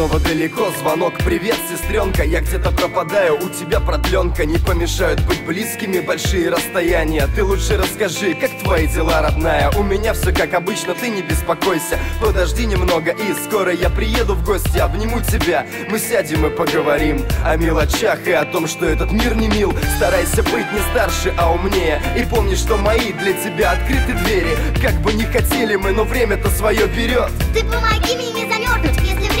снова далеко. Звонок, привет, сестренка. Я где-то пропадаю, у тебя продленка. Не помешают быть близкими большие расстояния. Ты лучше расскажи, как твои дела, родная? У меня все как обычно, ты не беспокойся. Подожди немного и скоро я приеду в гости. Обниму тебя, мы сядем и поговорим О мелочах и о том, что этот мир не мил. Старайся быть не старше, а умнее. И помни, что мои для тебя открыты двери. Как бы не хотели мы, но время-то свое берет Ты помоги мне не замерзнуть, если время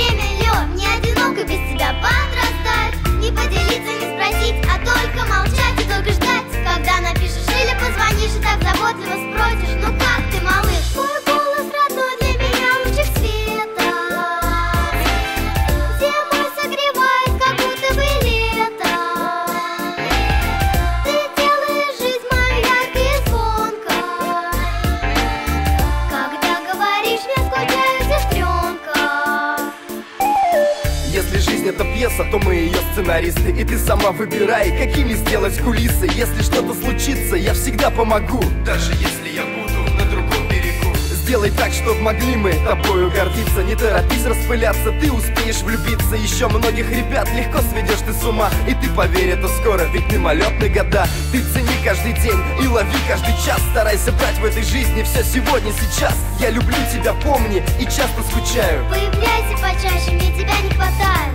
Если жизнь это пьеса, то мы ее сценаристы. И ты сама выбирай, какими сделать кулисы. Если что-то случится, я всегда помогу. Даже если Сделай так, чтоб могли мы тобою гордиться. Не торопись распыляться, ты успеешь влюбиться. Еще многих ребят легко сведешь ты с ума. И ты поверь, это скоро, ведь мимолетны года. Ты цени каждый день и лови каждый час. Старайся брать в этой жизни все сегодня, сейчас. Я люблю тебя, помни, и часто скучаю. Появляйся почаще, мне тебя не хватает